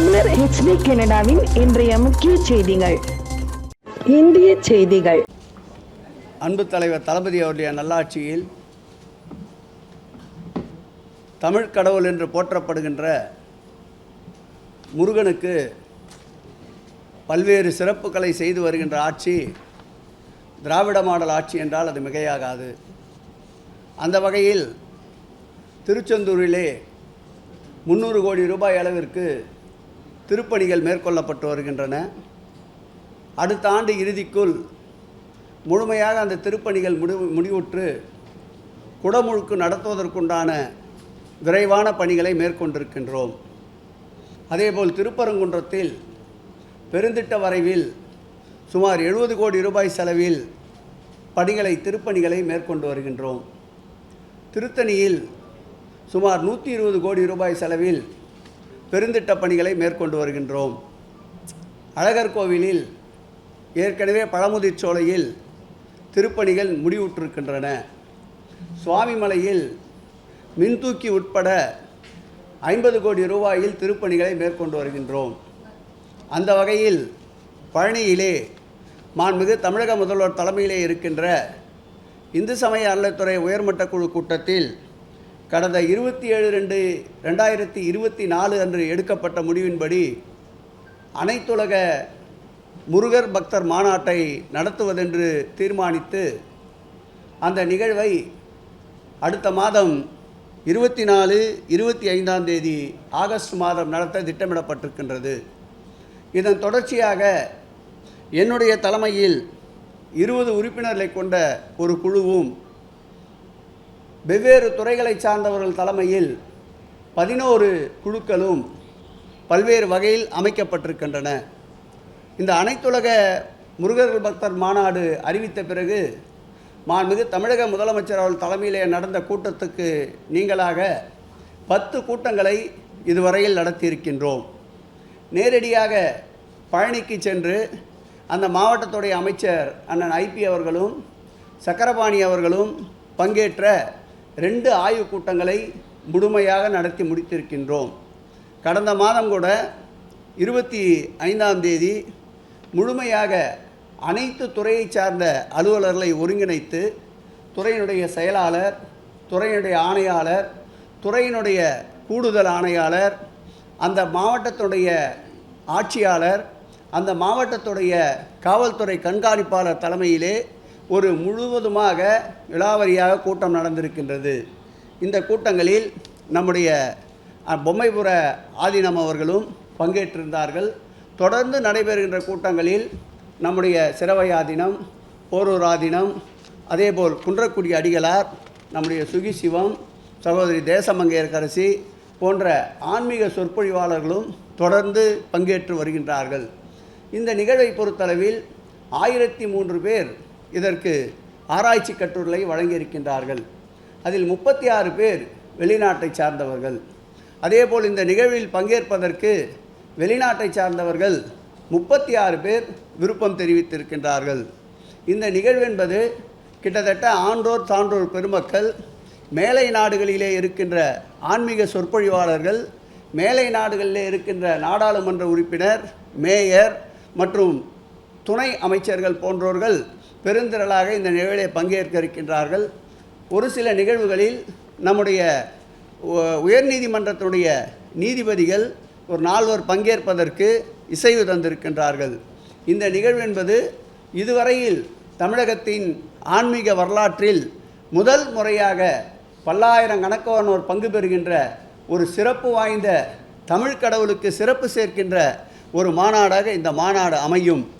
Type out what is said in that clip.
தமிழர் ஹெச்டி கனடாவின் இன்றைய முக்கிய செய்திகள். இந்திய செய்திகள். அன்பு தலைவர் தளபதி அவருடைய நல்லாட்சியில் தமிழ் கடவுள் என்று போற்றப்படுகின்ற முருகனுக்கு பல்வேறு சிறப்புகளை செய்து வருகின்ற ஆட்சி திராவிட மாடல் ஆட்சி என்றால் அது மிகையாகாது. அந்த வகையில் திருச்செந்தூரிலே முந்நூறு கோடி ரூபாய் அளவிற்கு திருப்பணிகள் மேற்கொள்ளப்பட்டு வருகின்றன. அடுத்த ஆண்டு இறுதிக்குள் முழுமையாக அந்த திருப்பணிகள் முடிவு முடிவுற்று குடமுழுக்கு நடத்துவதற்குண்டான விரைவான பணிகளை மேற்கொண்டிருக்கின்றோம். அதேபோல் திருப்பரங்குன்றத்தில் பெருந்திட்ட வரைவில் சுமார் எழுபது கோடி ரூபாய் செலவில் பணிகளை திருப்பணிகளை மேற்கொண்டு வருகின்றோம். திருத்தணியில் சுமார் நூற்றி இருபது கோடி ரூபாய் செலவில் பெருந்திட்ட பணிகளை மேற்கொண்டு வருகின்றோம். அழகர் கோவிலில் ஏற்கனவே பழமுதிர்ச்சோலையில் திருப்பணிகள் முடிவுற்றிருக்கின்றன. சுவாமிமலையில் மின்தூக்கி உட்பட ஐம்பது கோடி ரூபாயில் திருப்பணிகளை மேற்கொண்டு வருகின்றோம். அந்த வகையில் பழனியிலே மாண்புமிகு தமிழக முதல்வர் தலைமையிலே இருக்கின்ற இந்து சமய அறநிலைத்துறை உயர்மட்ட குழு கூட்டத்தில் கடந்த இருபத்தி ஏழு ரெண்டு ரெண்டாயிரத்தி இருபத்தி நாலு அன்று எடுக்கப்பட்ட முடிவின்படி அனைத்துலக முருகர் பக்தர் மாநாட்டை நடத்துவதென்று தீர்மானித்து அந்த நிகழ்வை அடுத்த மாதம் இருபத்தி நாலு இருபத்தி ஐந்தாம் தேதி ஆகஸ்ட் மாதம் நடத்த திட்டமிடப்பட்டிருக்கின்றது. இதன் தொடர்ச்சியாக என்னுடைய தலைமையில் இருபது உறுப்பினர்களை கொண்ட ஒரு குழுவும் வெவ்வேறு துறைகளை சார்ந்தவர்கள் தலைமையில் பதினோரு குழுக்களும் பல்வேறு வகையில் அமைக்கப்பட்டிருக்கின்றன. இந்த அனைத்துலக முருகர்கள் பக்தர் மாநாடு அறிவித்த பிறகு மாண்புமிகு தமிழக முதலமைச்சர் அவர்கள் தலைமையிலே நடந்த கூட்டத்துக்கு நீங்களாக பத்து கூட்டங்களை இதுவரையில் நடத்தியிருக்கின்றோம். நேரடியாக பழனிக்கு சென்று அந்த மாவட்டத்துடைய அமைச்சர் அண்ணன் ஐபி அவர்களும் சக்கரபாணி அவர்களும் பங்கேற்ற ரெண்டு ஆய்வுக் கூட்டங்களை முழுமையாக நடத்தி முடித்திருக்கின்றோம். கடந்த மாதம் கூட இருபத்தி ஐந்தாம் தேதி முழுமையாக அனைத்து துறையை சார்ந்த அலுவலர்களை ஒருங்கிணைத்து துறையினுடைய செயலாளர் துறையினுடைய ஆணையாளர் துறையினுடைய கூடுதல் ஆணையாளர் அந்த மாவட்டத்துடைய ஆட்சியாளர் அந்த மாவட்டத்துடைய காவல்துறை கண்காணிப்பாளர் தலைமையிலே ஒரு முழுவதுமாக விழாவரியாக கூட்டம் நடந்திருக்கின்றது. இந்த கூட்டங்களில் நம்முடைய பொம்மைபுர ஆதீனம் அவர்களும் பங்கேற்றிருந்தார்கள். தொடர்ந்து நடைபெறுகின்ற கூட்டங்களில் நம்முடைய சிறவையாதீனம் போரூர் ஆதீனம் அதேபோல் குன்றக்குடி அடிகளார் நம்முடைய சுகி சிவம் சகோதரி தேசமங்கையர்கரசி போன்ற ஆன்மீக சொற்பொழிவாளர்களும் தொடர்ந்து பங்கேற்று வருகின்றார்கள். இந்த நிகழ்வை பொறுத்தளவில் ஆயிரத்தி மூன்று பேர் இதற்கு ஆராய்ச்சி கட்டுரைகளை வழங்கியிருக்கின்றார்கள். அதில் முப்பத்தி ஆறு பேர் வெளிநாட்டை சார்ந்தவர்கள். அதேபோல் இந்த நிகழ்வில் பங்கேற்பதற்கு வெளிநாட்டை சார்ந்தவர்கள் முப்பத்தி ஆறு பேர் விருப்பம் தெரிவித்திருக்கின்றார்கள். இந்த நிகழ்வு என்பது கிட்டத்தட்ட ஆன்றோர் சான்றோர் பெருமக்கள் மேலை நாடுகளிலே இருக்கின்ற ஆன்மீக சொற்பொழிவாளர்கள் மேலை நாடுகளிலே இருக்கின்ற நாடாளுமன்ற உறுப்பினர் மேயர் மற்றும் துணை அமைச்சர்கள் போன்றோர்கள் பெருந்திரளாக இந்த நிகழ்வில் பங்கேற்க இருக்கின்றார்கள் ஒரு சில நிகழ்வுகளில் நம்முடைய உ- உயர்நீதிமன்றத்துடைய நீதிபதிகள் ஒரு நால்வர் பங்கேற்பதற்கு இசைவு தந்திருக்கின்றார்கள். இந்த நிகழ்வு என்பது இதுவரையில் தமிழகத்தின் ஆன்மீக வரலாற்றில் முதல் முறையாக பல்லாயிரக்கணக்கானோர் பங்கு பெறுகின்ற ஒரு சிறப்பு வாய்ந்த தமிழ் கடவுளுக்கு சிறப்பு சேர்க்கின்ற ஒரு மாநாடாக இந்த மாநாடு அமையும்.